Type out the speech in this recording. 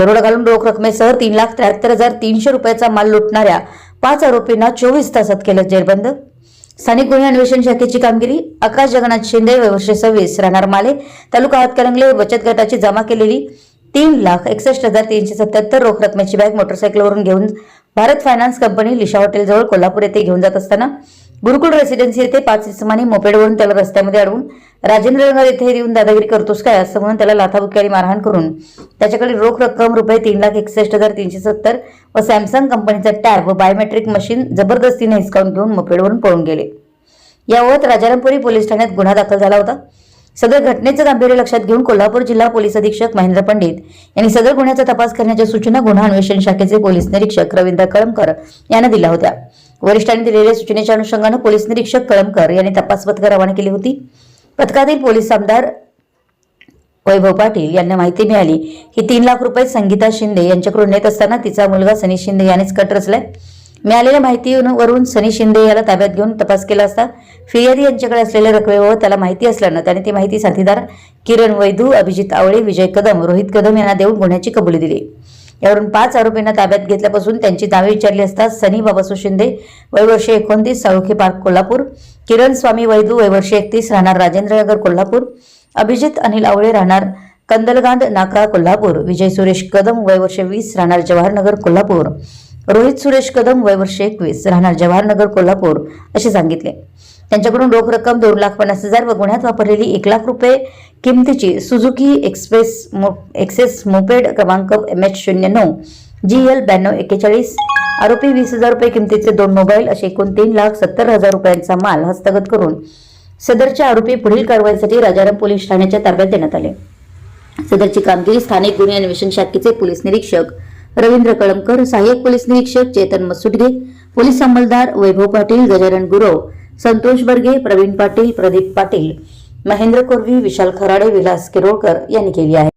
दरोडा घालून रोख रकमेसह तीन लाख त्र्याहत्तर हजार तीनशे रुपयाचा माल लुटणाऱ्या पाच आरोपींना चोवीस तासात केलं जेरबंद. स्थानिक गुन्हे अन्वेषण शाखेची कामगिरी आकाश जगन्नाथ शिंदे वर्षे सव्वीस राहणार माले तालुका हातकलंगले बचत गटाची जमा केलेली तीन लाख एकसष्ट हजार तीनशे सत्याहत्तर रोख रकमेची बॅग मोटरसायकलवरून घेऊन भारत फायनान्स कंपनी लिशा हॉटेलजवळ कोल्हापूर येथे घेऊन जात असताना गुरुकुल रेसिडेन्सी येथे पाच इसमानी मोपेडवरून त्याला रस्त्यामध्ये अडवून राजेंद्रनगर येथे येऊन दादागिरी करतोस काय? असं म्हणून त्याला लाथाबुक्की आणि मारहाण करून त्याच्याकडे रोख रक्कम रुपये तीन लाख एकसष्ट हजार तीनशे सत्तर व सॅमसंग कंपनीचा टॅब व बायोमेट्रिक मशीन जबरदस्तीने हिसकावून घेऊन मोपेडवरून पळून गेले. याबाबत राजारामपुरी पोलीस ठाण्यात गुन्हा दाखल झाला होता. सदर घटनेचं गांभीर्य लक्षात घेऊन कोल्हापूर जिल्हा पोलीस अधीक्षक महेंद्र पंडित यांनी सदर गुन्ह्याचा तपास करण्याच्या सूचना गुन्हा अन्वेषण शाखेचे पोलीस निरीक्षक रवींद्र कळमकर यांना दिल्या होत्या. वरिष्ठांनी दिलेल्या सूचनेच्या अनुषंगानं पोलीस निरीक्षक कळमकर यांनी तपास पथक रवाना केली होती. पथकातील पोलीस आमदार वैभव पाटील यांना माहिती मिळाली. की तीन लाख रुपये संगीता शिंदे यांच्याकडून नेत असताना तिचा मुलगा सनी शिंदे यानेच कट रचलाय. मिळालेल्या माहितीवरून सनी शिंदे याला ताब्यात घेऊन तपास केला असता. फिर्यादी यांच्याकडे असलेल्या रकमेवर त्याला माहिती असल्यानं त्याने ती माहिती साथीदार किरण वैदू अभिजित आवळे विजय कदम रोहित कदम यांना देऊन गुन्ह्याची कबुली दिली. यावरून पाच आरोपींना ताब्यात घेतल्यापासून त्यांची नावे विचारली असता सनी बाबासू शिंदे वयवर्ष एकोणतीस साळुखे पार्क कोल्हापूर किरण स्वामी वैदू वयवर्ष एकतीस राहणार राजेंद्रनगर कोल्हापूर अभिजित अनिल आवळे राहणार कंदलगांड नाका कोल्हापूर विजय सुरेश कदम वयवर्ष वीस राहणार जवाहरनगर कोल्हापूर. रोहित सुरेश कदम वयवर्ष एकवीस राहणार जवाहरनगर कोल्हापूर असे सांगितले. त्यांच्याकडून रोख रक्कम दोन लाख पन्नास हजार व गुन्ह्यात वापरलेली एक लाख रुपये किमतीची सुझुकी एक्सप्रेस मो एक्सेस मोपेड क्रमांक एम एच शून्य नऊ जी एल ब्याण्णव एक्केचाळीस आरोपी वीस हजार रुपये किमतीचे दोन मोबाईल असे एकूण तीन लाख सत्तर हजार रुपयांचा माल हस्तगत करून सदरचे आरोपी पुढील कारवाईसाठी राजाराम पोलीस ठाण्याच्या ताब्यात देण्यात आले. सदरची कामगिरी स्थानिक गुन्हे अन्वेषण शाखेचे पोलीस निरीक्षक रवींद्र कळमकर सहाय्यक पोलीस निरीक्षक चेतन मसुटगे पोलीस अंमलदार वैभव पाटील गजानन गुरव संतोष बर्गे प्रवीण पाटील प्रदीप पाटील महेंद्र कोरवी विशाल खराडे विलास किरोळकर यांनी केली आहे.